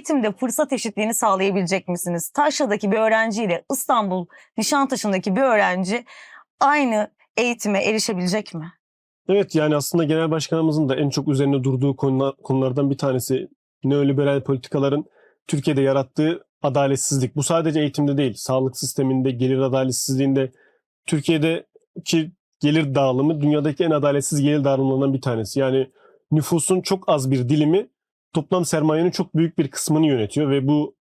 eğitimde fırsat eşitliğini sağlayabilecek misiniz? Taşra'daki bir öğrenciyle İstanbul Nişantaşı'ndaki bir öğrenci aynı eğitime erişebilecek mi? Evet yani aslında genel başkanımızın da en çok üzerine durduğu konular, konulardan bir tanesi neoliberal politikaların Türkiye'de yarattığı adaletsizlik. Bu sadece eğitimde değil, sağlık sisteminde, gelir adaletsizliğinde. Türkiye'deki gelir dağılımı dünyadaki en adaletsiz gelir dağılımlarından bir tanesi. Yani nüfusun çok az bir dilimi toplam sermayenin çok büyük bir kısmını yönetiyor ve bu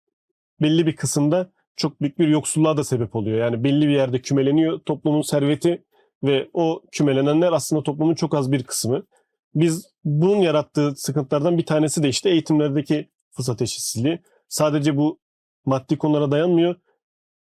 belli bir kısımda çok büyük bir yoksulluğa da sebep oluyor. Yani belli bir yerde kümeleniyor toplumun serveti ve o kümelenenler aslında toplumun çok az bir kısmı. Biz bunun yarattığı sıkıntılardan bir tanesi de işte eğitimlerdeki fırsat eşitsizliği. Sadece bu maddi konulara dayanmıyor.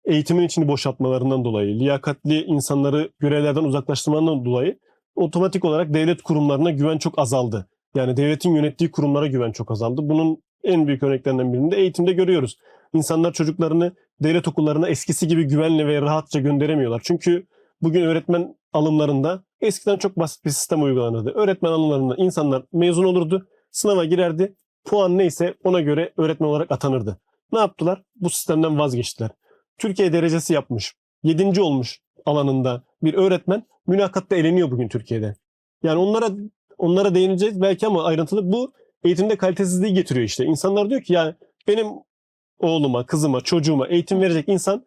Eğitimin içini boşaltmalarından dolayı, liyakatli insanları görevlerden uzaklaştırmalarından dolayı otomatik olarak devlet kurumlarına güven çok azaldı. Yani devletin yönettiği kurumlara güven çok azaldı. Bunun en büyük örneklerinden birini de eğitimde görüyoruz. İnsanlar çocuklarını devlet okullarına eskisi gibi güvenle ve rahatça gönderemiyorlar. Çünkü bugün öğretmen alımlarında eskiden çok basit bir sistem uygulanırdı. Öğretmen alımlarında insanlar mezun olurdu, sınava girerdi, puan neyse ona göre öğretmen olarak atanırdı. Ne yaptılar? Bu sistemden vazgeçtiler. Türkiye derecesi yapmış, yedinci olmuş alanında bir öğretmen mülakatta eleniyor bugün Türkiye'de. Yani onlara onlara değineceğiz belki ama ayrıntılı bu eğitimde kalitesizliği getiriyor işte. İnsanlar diyor ki yani benim oğluma, kızıma, çocuğuma eğitim verecek insan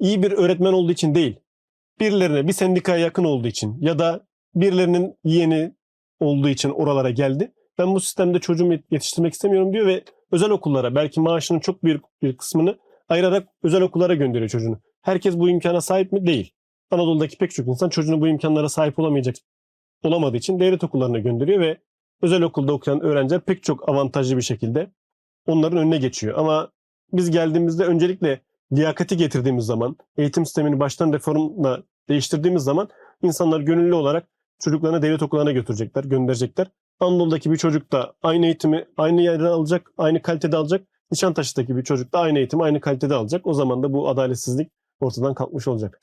iyi bir öğretmen olduğu için değil. Birilerine, bir sendikaya yakın olduğu için ya da birilerinin yeğeni olduğu için oralara geldi. Ben bu sistemde çocuğumu yetiştirmek istemiyorum diyor ve özel okullara belki maaşının çok büyük bir kısmını ayırarak özel okullara gönderiyor çocuğunu. Herkes bu imkana sahip mi? Değil. Anadolu'daki pek çok insan çocuğunu bu imkanlara sahip olamayacak olamadığı için devlet okullarına gönderiyor ve özel okulda okuyan öğrenciler pek çok avantajlı bir şekilde onların önüne geçiyor. Ama biz geldiğimizde öncelikle liyakati getirdiğimiz zaman, eğitim sistemini baştan reformla değiştirdiğimiz zaman insanlar gönüllü olarak çocuklarını devlet okullarına götürecekler, gönderecekler. Anadolu'daki bir çocuk da aynı eğitimi aynı yerden alacak, aynı kalitede alacak. Nişantaşı'daki bir çocuk da aynı eğitimi aynı kalitede alacak. O zaman da bu adaletsizlik ortadan kalkmış olacak.